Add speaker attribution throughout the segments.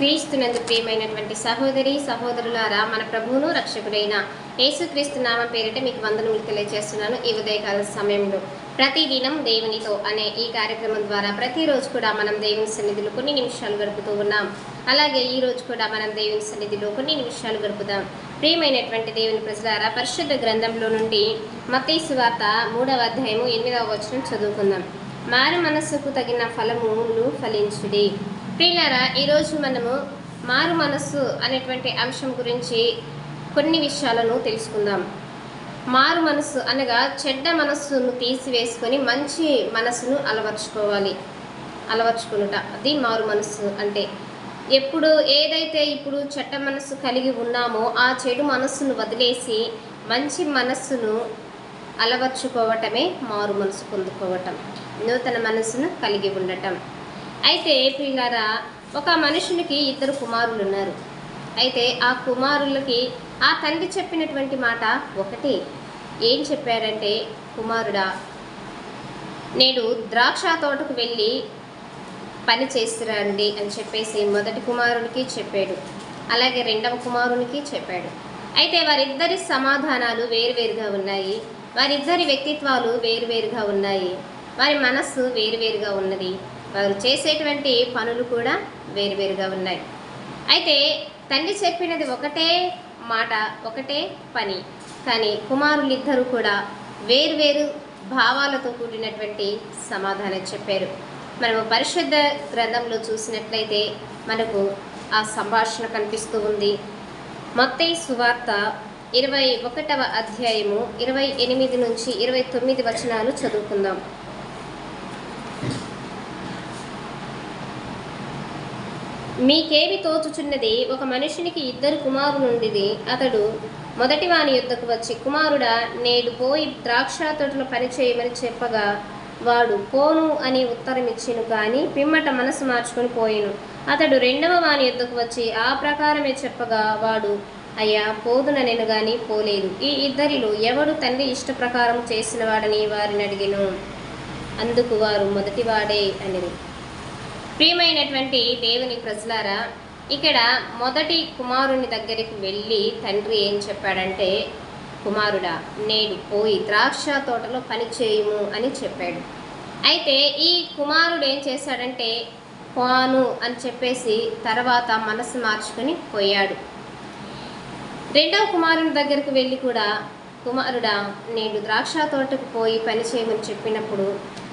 Speaker 1: క్రీస్తునందు ప్రియమైనటువంటి సహోదరి సహోదరులారా మన ప్రభువును రక్షకుడైన యేసుక్రీస్తు నామ పేరిట మీకు వందనములు తెలియజేస్తున్నాను ఈ ఉదయకాల సమయంలో. ప్రతిదినం దేవునితో అనే ఈ కార్యక్రమం ద్వారా ప్రతిరోజు కూడా మనం దేవుని సన్నిధిలో కొన్ని నిమిషాలు గడుపుతూ ఉన్నాం. అలాగే ఈ రోజు కూడా మనం దేవుని సన్నిధిలో కొన్ని నిమిషాలు గడుపుదాం. ప్రియమైనటువంటి దేవుని ప్రజలారా పరిశుద్ధ గ్రంథంలో నుండి మత్తయి వార్త మూడవ అధ్యాయము ఎనిమిదవ వచనం చదువుకుందాం. మారు మనస్సుకు తగిన ఫలములు ఫలించుడి. ప్రియులారా ఈరోజు మనము మారు మనస్సు అనేటువంటి అంశం గురించి కొన్ని విషయాలను తెలుసుకుందాం. మారు మనస్సు అనగా చెడ్డ మనస్సును తీసివేసుకొని మంచి మనస్సును అలవర్చుకోవాలి. అలవర్చుకునుట అది మారు మనస్సు అంటే ఎప్పుడు ఏదైతే ఇప్పుడు చెడ్డ మనస్సు కలిగి ఉన్నామో ఆ చెడు మనస్సును వదిలేసి మంచి మనస్సును అలవర్చుకోవటమే మారు మనసు పొందుకోవటం నూతన మనస్సును కలిగి ఉండటం. అయితే ప్రియులారా ఒక మనుషునికి ఇద్దరు కుమారులు ఉన్నారు అయితే ఆ కుమారులకి ఆ తండ్రి చెప్పినటువంటి మాట ఒకటి. ఏం చెప్పారంటే కుమారుడా నేను ద్రాక్ష తోటకు వెళ్ళి పని చేస్తురండి అని చెప్పేసి మొదటి కుమారునికి చెప్పాడు. అలాగే రెండవ కుమారునికి చెప్పాడు. అయితే వారిద్దరి సమాధానాలు వేరువేరుగా ఉన్నాయి. వారిద్దరి వ్యక్తిత్వాలు వేరువేరుగా ఉన్నాయి. వారి మనస్సు వేరువేరుగా ఉన్నది. వారు చేసేటువంటి పనులు కూడా వేరువేరుగా ఉన్నాయి. అయితే తండ్రి చెప్పినది ఒకటే మాట ఒకటే పని. కానీ కుమారులిద్దరూ కూడా వేరువేరు భావాలతో కూడినటువంటి సమాధానం చెప్పారు. మనము పరిశుద్ధ గ్రంథంలో చూసినట్లయితే మనకు ఆ సంభాషణ కనిపిస్తూ ఉంది. మొత్తై సువార్త ఇరవై ఒకటవ అధ్యాయము ఇరవై ఎనిమిది నుంచి ఇరవై తొమ్మిది వచనాలు చదువుకుందాం. మీకేమి తోచుచున్నది? ఒక మనుషునికి ఇద్దరు కుమారులుండిది. అతడు మొదటి వాని యుద్ధకు వచ్చి కుమారుడా నేడు పోయి ద్రాక్ష తోటలు పనిచేయమని చెప్పగా వాడు పోను అని ఉత్తరం కానీ పిమ్మట మనసు మార్చుకుని పోయిను. అతడు రెండవ వాని యుద్ధకు వచ్చి ఆ ప్రకారమే చెప్పగా వాడు అయ్యా పోదున నేను గాని పోలేదు. ఈ ఇద్దరిలో ఎవడు తండ్రి ఇష్ట ప్రకారం చేసిన వాడని వారిని అడిగిను. అందుకు వారు మొదటివాడే అనేది ప్రియమైనటువంటి దేవుని ప్రజలారా ఇక్కడ మొదటి కుమారుని దగ్గరికి వెళ్ళి తండ్రి ఏం చెప్పాడంటే కుమారుడా నేను పోయి ద్రాక్ష తోటలో పని చేయుము అని చెప్పాడు. అయితే ఈ కుమారుడు ఏం చేశాడంటే పోను అని చెప్పేసి తర్వాత మనసు మార్చుకొని పోయాడు. రెండవ కుమారుని దగ్గరికి వెళ్ళి కూడా కుమారుడా నేను ద్రాక్ష తోటకు పోయి పని చేయమని చెప్పినప్పుడు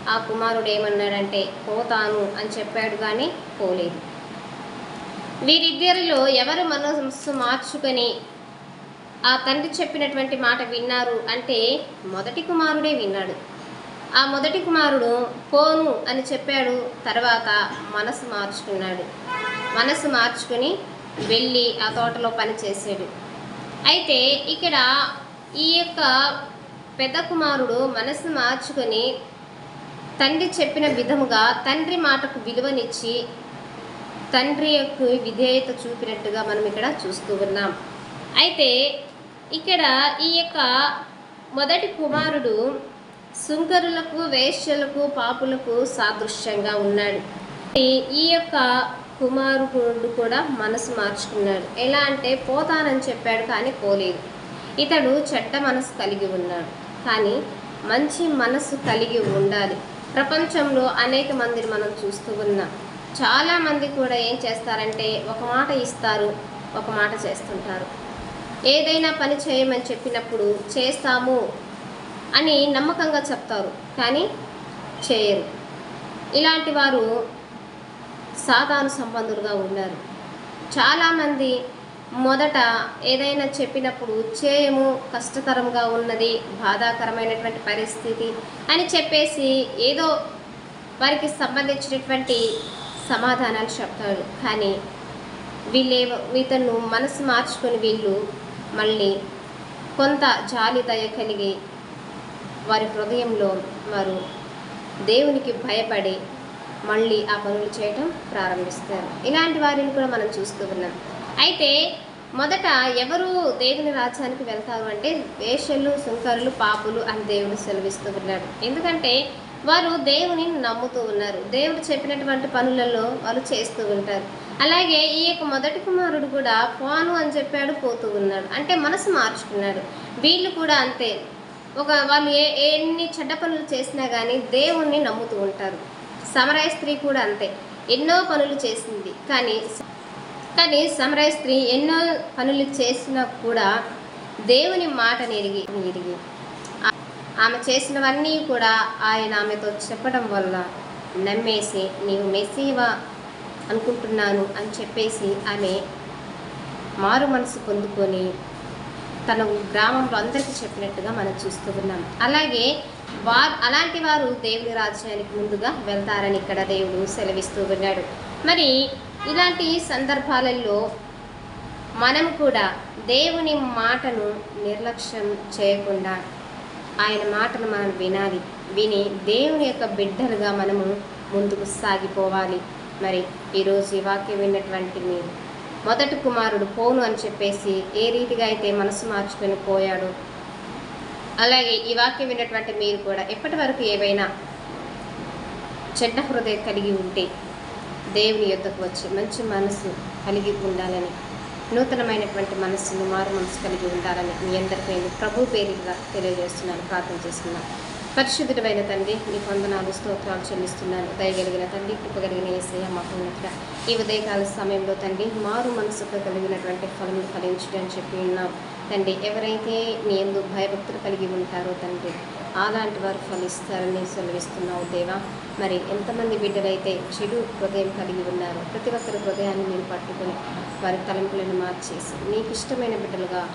Speaker 1: ఆ కుమారుడు ఏమన్నాడంటే పోతాను అని చెప్పాడు కానీ పోలేదు. వీరిద్దరిలో ఎవరు మనసు మార్చుకొని ఆ తండ్రి చెప్పినటువంటి మాట విన్నారు అంటే మొదటి కుమారుడే విన్నాడు. ఆ మొదటి కుమారుడు పోను అని చెప్పాడు తర్వాత మనసు మార్చుకున్నాడు. మనసు మార్చుకుని వెళ్ళి ఆ తోటలో పని చేసాడు అయితే ఇక్కడ ఈ యొక్క పెద్ద కుమారుడు మనసు మార్చుకొని తండ్రి చెప్పిన విధముగా తండ్రి మాటకు విలువనిచ్చి తండ్రి యొక్క విధేయత చూపినట్టుగా మనం ఇక్కడ చూస్తూ ఉన్నాం. అయితే ఇక్కడ ఈ యొక్క మొదటి కుమారుడు సుంకరులకు వేశ్యలకు పాపులకు సాదృశ్యంగా ఉన్నాడు. ఈ- ఈ యొక్క కుమారుడు కూడా మనసు మార్చుకున్నాడు. ఎలా అంటే పోతానని చెప్పాడు కానీ పోలేదు. ఇతడు చెడ్డ మనసు కలిగి ఉన్నాడు. కానీ మంచి మనసు కలిగి ఉండాలి. ప్రపంచంలో అనేక మందిని మనం చూస్తూ ఉన్నాం. చాలామంది కూడా ఏం చేస్తారంటే ఒక మాట ఇస్తారు ఒక మాట చేస్తుంటారు. ఏదైనా పని చేయమని చెప్పినప్పుడు చేస్తాము అని నమ్మకంగా చెప్తారు కానీ చేయరు. ఇలాంటి వారు సాధారణ సంబంధులుగా ఉన్నారు చాలామంది మొదట ఏదైనా చెప్పినప్పుడు చేయము కష్టతరంగా ఉన్నది బాధాకరమైనటువంటి పరిస్థితి అని చెప్పేసి ఏదో వారికి సంబంధించినటువంటి సమాధానాలు చెప్తాడు. కానీ వీళ్ళే ఇతను మనసు మార్చుకొని వీళ్ళు మళ్ళీ కొంత జాలి దయ కలిగి వారి హృదయంలో వారు దేవునికి భయపడి మళ్ళీ ఆ పనులు చేయటం ప్రారంభిస్తారు. ఇలాంటి వారిని కూడా మనం చూస్తూ ఉన్నాం. అయితే మొదట ఎవరు దేవుని రాజ్యానికి వెళ్తారు అంటే వేషలు సుంకరులు పాపులు అని దేవుడు సెలవిస్తూ ఉన్నాడు. ఎందుకంటే వారు దేవుని నమ్ముతూ ఉన్నారు. దేవుడు చెప్పినటువంటి పనులలో వాళ్ళు చేస్తూ ఉంటారు. అలాగే ఈ యొక్క మొదటి కుమారుడు కూడా పోను అని చెప్పాడు పోతూ ఉన్నాడు. అంటే మనసు మార్చుకున్నాడు. వీళ్ళు కూడా అంతే. ఒక వాళ్ళు ఏ ఎన్ని చెడ్డ పనులు చేసినా కానీ దేవుణ్ణి నమ్ముతూ ఉంటారు. సమరాయ స్త్రీ కూడా అంతే. ఎన్నో పనులు చేసింది. కానీ కానీ సమరయ స్త్రీ ఎన్నో పనులు చేసినా కూడా దేవుని మాటని ఎరిగి ఎరిగి ఆమె చేసినవన్నీ కూడా ఆయన ఆమెతో చెప్పడం వల్ల నమ్మేసి నీవు మెస్సీవా అనుకుంటున్నాను అని చెప్పేసి ఆమె మారు మనసు పొందుకొని తన గ్రామంలో అందరికీ చెప్పినట్టుగా మనం చూస్తూ ఉన్నాం. అలాగే వారు అలాంటి వారు దేవుని రాజ్యానికి ముందుగా వెళ్తారని ఇక్కడ దేవుడు సెలవిస్తూ ఉన్నాడు. మరి ఇలాంటి సందర్భాలలో మనం కూడా దేవుని మాటను నిర్లక్ష్యం చేయకుండా ఆయన మాటను మనం వినాలి. విని దేవుని యొక్క బిడ్డలుగా మనము ముందుకు సాగిపోవాలి. మరి ఈరోజు ఈ వాక్యం విన్నటువంటి మీరు మొదటి కుమారుడు పోను అని చెప్పేసి ఏ రీతిగా అయితే మనసు మార్చుకొని పోయాడో అలాగే ఈ వాక్యం విన్నటువంటి మీరు కూడా ఎప్పటి వరకు ఏవైనా చెడ్డ హృదయం కలిగి ఉంటే దేవుని యొద్దకు వచ్చి మంచి మనసు కలిగి ఉండాలని నూతనమైనటువంటి మనస్సును మారు మనసు కలిగి ఉండాలని మీ అందరికీ నేను ప్రభు పేరుగా తెలియజేస్తున్నాను ప్రార్థన చేస్తున్నాను. పరిశుద్ధుడమైన తండ్రి నీ వందనాలు స్తోత్రాలు చెల్లిస్తున్నాను. దయగలిగిన తండ్రి కృపగలిగిన ఏసయ్య మహోన్నత ఈ ఉదయకాల సమయంలో తండ్రి మారు మనసుకు కలిగినటువంటి ఫలములు ఫలించడం చెప్పి ఉన్నాం. తండ్రి ఎవరైతే నీ ఎందు భయభక్తులు కలిగి ఉంటారో తండ్రి అలాంటి వారు ఫలిస్తారని సెలవిస్తున్నావు దేవా. మరి ఎంతమంది బిడ్డలైతే చెడు హృదయం కలిగి ఉన్నారో? ప్రతి ఒక్కరి హృదయాన్ని నేను పట్టుకొని వారి తలంపులను మార్చేసి నీకు ఇష్టమైన బిడ్డలుగా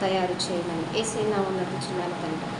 Speaker 1: తయారు చేయమని ఏసైనా ఉన్నట్టు తండ్రి.